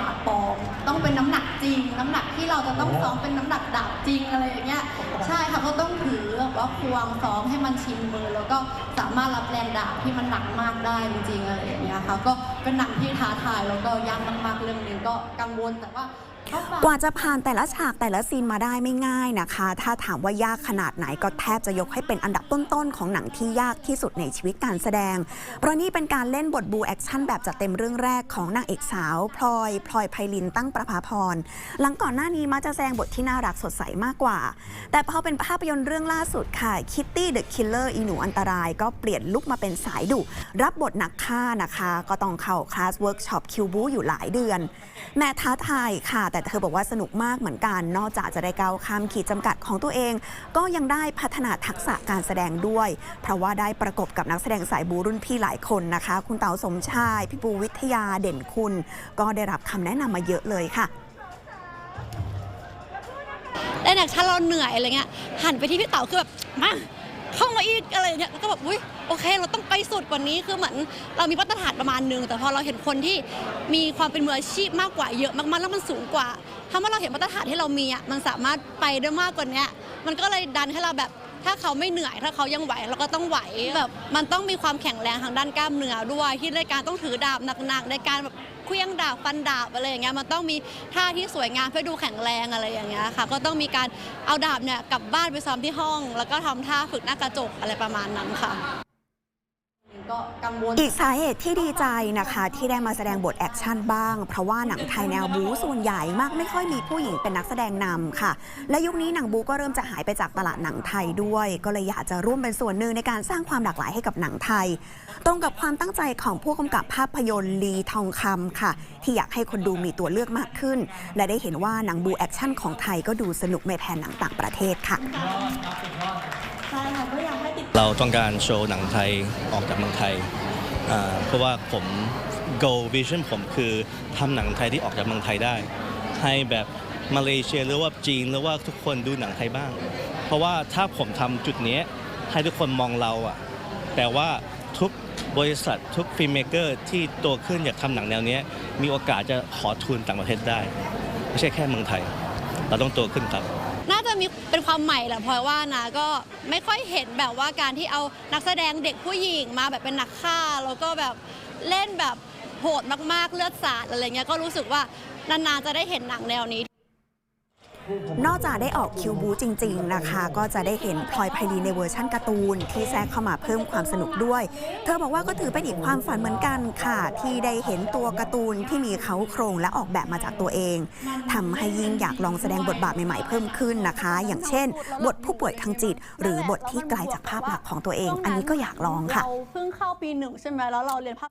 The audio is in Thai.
ดาบปลอมต้องเป็นน้ำหนักจริง น้ำหนักที่เราจะต้องซ้อมเป็นน้ำหนักดาบจริงอะไรอย่างเงี้ยใช่ค่ะก็ต้องถือแบบว่าควงซ้อมให้มันชินมือ แล้วก็สามารถรับแรงดาบที่มันหนักมากได้จริงๆอะไรอย่างเงี้ยค่ะก็เป็นหนังที่ท้าทายแล้วก็ยากมากๆเรื่องหนึงก็กังวลแต่ว่า กว่าจะผ่านแต่ละฉากแต่ละซีนมาได้ไม่ง่ายนะคะ ถ้าถามว่ายากขนาดไหนก็แทบจะยกให้เป็นอันดับต้นๆของหนังที่ยากที่สุดในชีวิตการแสดง เพราะนี่เป็นการเล่นบทบูแอคชั่นแบบจัดเต็มเรื่องแรกของนางเอกสาวพลอยพลอยไพลินตั้งประภาพร หลังก่อนหน้านี้มักจะแสดงบทที่น่ารักสดใสมากกว่า แต่พอเป็นภาพยนตร์เรื่องล่าสุดค่ะคิตตี้เดอะคิลเลอร์อีหนูอันตรายก็เปลี่ยนลุกมาเป็นสายดุรับบทนักฆ่านะคะ ก็ต้องเข้าคลาสเวิร์กช็อปคิวบูอยู่หลายเดือนแม่ท้าทายค่ะแต่เธอบอกว่าสนุกมากเหมือนกัน นอกจากจะได้ก้าวข้ามขีดจำกัดของตัวเอง ก็ยังได้พัฒนาทักษะการแสดงด้วย เพราะว่าได้ประกบกับนักแสดงสายบูรุ่นพี่หลายคนนะคะ คุณเต๋าสมชาย พี่ปูวิทยาเด่นคุณ ก็ได้รับคำแนะนำมาเยอะเลยค่ะเล่นแอคชั่นเราเหนื่อยอะไรเงี้ยหันไปที่พี่เต๋าคือแบบมา เข้ามาอีกอะไรเงี้ยแล้วก็แบบอุ้ยโอเค เราต้องไปสุดกว่านี้คือเหมือนเรามีมาตรฐานประมาณนึง แต่พอเราเห็นคนที่มีความเป็นมืออาชีพมากกว่าเยอะมากๆแล้วมันสูงกว่าถ้าว่าเราเห็นมาตรฐานที่เรามีอะมันสามารถไปได้มากกว่านี้มันก็เลยดันให้เราแบบถ้าเขาไม่เหนื่อยถ้าเขายังไหวเราก็ต้องไหวแบบมันต้องมีความแข็งแรงทางด้านกล้ามเนื้อด้วยที่ในการต้องถือดาบหนักๆในการแบบ เคลี้ยงดาบฟันดาบอะไรอย่างเงี้ยมันต้องมีท่าที่สวยงามเพื่อดูแข็งแรงอะไรอย่างเงี้ยค่ะ ก็ต้องมีการเอาดาบเนี่ยกลับบ้านไปซ้อมที่ห้อง แล้วก็ทำท่าฝึกหน้ากระจกอะไรประมาณนั้นค่ะ ก็กังวลอีกสาเหตุที่ดีใจนะคะ ที่ได้มาแสดงบทแอคชั่นบ้าง เพราะว่าหนังไทยแนวบูส่วนใหญ่มากไม่ค่อยมีผู้หญิงเป็นนักแสดงนำค่ะ และยุคนี้หนังบูก็เริ่มจะหายไปจากตลาดหนังไทยด้วย ก็เลยอยากจะร่วมเป็นส่วนหนึ่งในการสร้างความหลากหลายให้กับหนังไทย ตรงกับความตั้งใจของผู้กำกับภาพยนตร์ลีทองคำค่ะ ที่อยากให้คนดูมีตัวเลือกมากขึ้น และได้เห็นว่าหนังบูแอคชั่นของไทยก็ดูสนุกไม่แพ้หนังต่างประเทศค่ะ ใช่ค่ะก็อยากให้ติดเราต้องการโชว์หนังไทยออกจากเมืองไทยอ่าเพราะว่าผม goal vision ผมคือทำหนังไทยที่ออกจากเมืองไทยได้ ให้แบบมาเลเซียหรือว่าจีนหรือว่าทุกคนดูหนังไทยบ้าง เพราะว่าถ้าผมทำจุดเนี้ยให้ทุกคนมองเราอะแต่ว่าทุกบริษัททุกฟิล์มเมเกอร์ที่โตขึ้นอยากทำหนังแนวเนี้ยมีโอกาสจะขอทุนต่างประเทศได้ ไม่ใช่แค่เมืองไทย เราต้องโตขึ้นครับ น่าจะมีเป็นความใหม่แหละเพราะว่านะก็ไม่ค่อยเห็นแบบว่าการที่เอานักแสดงเด็กผู้หญิงมาแบบเป็นนักฆ่า แล้วก็แบบเล่นแบบโหดมากๆเลือดสาดอะไรเงี้ยก็รู้สึกว่านานๆจะได้เห็นหนังแนวนี้ นอกจากได้ออกคิวบูจริง ๆ นะคะ ก็จะได้เห็นพลอยไพลีในเวอร์ชั่นการ์ตูน ที่แทรกเข้ามาเพิ่มความสนุกด้วย เธอบอกว่าก็ถือเป็นอีกความฝันเหมือนกันค่ะ ที่ได้เห็นตัวการ์ตูนที่มีเขาโครงและออกแบบมาจากตัวเองทำให้ยิ่งอยากลองแสดงบทบาทใหม่ๆเพิ่มขึ้นนะคะ อย่างเช่น บทผู้ป่วยทางจิต หรือบทที่ไกลจากภาพลักษณ์ของตัวเอง อันนี้ก็อยากลองค่ะเราเพิ่งเข้าปีหนึ่งใช่ไหมแล้วเราเรียนภาพ